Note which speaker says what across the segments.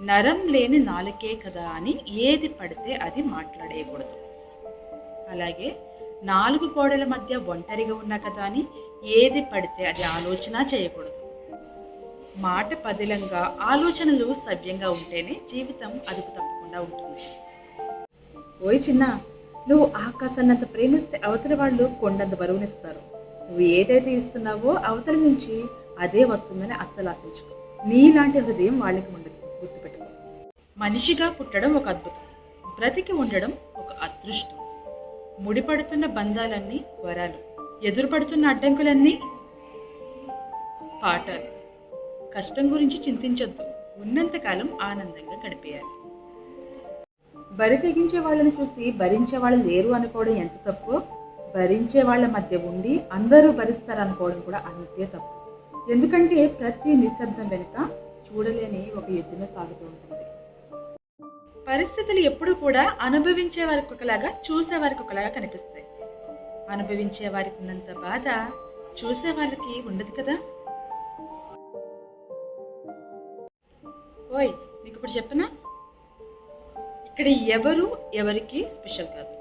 Speaker 1: నరం లేని నాలుకే కదా అని ఏది పడితే అది మాట్లాడేయకూడదు. అలాగే నాలుగు గోడల మధ్య ఒంటరిగా ఉన్నా కదా అని ఏది పడితే అది ఆలోచన చేయకూడదు. మాట పదిలంగా ఆలోచనలు సవ్యంగా ఉంటేనే జీవితం అదుపు తప్పకుండా ఉంటుంది. ఓయ్ చిన్న నువ్వు ఆకాశాన్నంత ప్రేమిస్తే అవతల వాళ్ళు కొండంత బరువునిస్తారు. నువ్వు ఏదైతే ఇస్తున్నావో అవతల నుంచి అదే వస్తుందని అస్సలు ఆశించుకో. నీలాంటి హృదయం వాళ్ళకి ఉండదు. మనిషిగా పుట్టడం ఒక అద్భుతం. బ్రతికి ఉండడం ఒక అదృష్టం. ముడిపడుతున్న బంధాలన్నీ వరాలు. ఎదురుపడుతున్న అడ్డంకులన్నీ పాఠాలు. కష్టం గురించి చింతించొద్దు. ఉన్నంతకాలం ఆనందంగా గడిపేయాలి. బరి తెగించే వాళ్ళని చూసి భరించే వాళ్ళు లేరు అనుకోవడం ఎంత తప్పు? భరించే వాళ్ళ మధ్య ఉండి అందరూ భరిస్తారు అనుకోవడం కూడా అంతే తప్పు. ఎందుకంటే ప్రతి నిశ్శబ్దం వెనుక చూడలేని ఒక యుద్ధమే సాగుతూ ఉంటుంది. పరిస్థితులు ఎప్పుడు కూడా అనుభవించే వారికి ఒకలాగా చూసే వారికి ఒకలాగా కనిపిస్తాయి. అనుభవించే వారికి ఉన్నంత బాధ చూసే వాళ్ళకి ఉండదు కదా? ఓయ్ నీకు ఇప్పుడు చెప్పనా? ఇక్కడ ఎవరు ఎవరికి స్పెషల్ కాదు.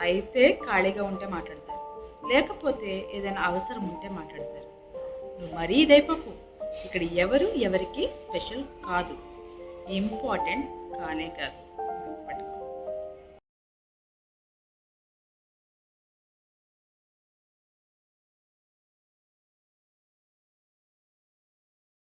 Speaker 1: అయితే ఖాళీగా ఉంటే మాట్లాడతారు. లేకపోతే ఏదైనా అవసరం ఉంటే మాట్లాడతారు. నువ్వు మరీ ఇదైపోకు. ఇక్కడ ఎవరు ఎవరికి స్పెషల్ కాదు. ఇంపార్టెంట్ కానే కాదు.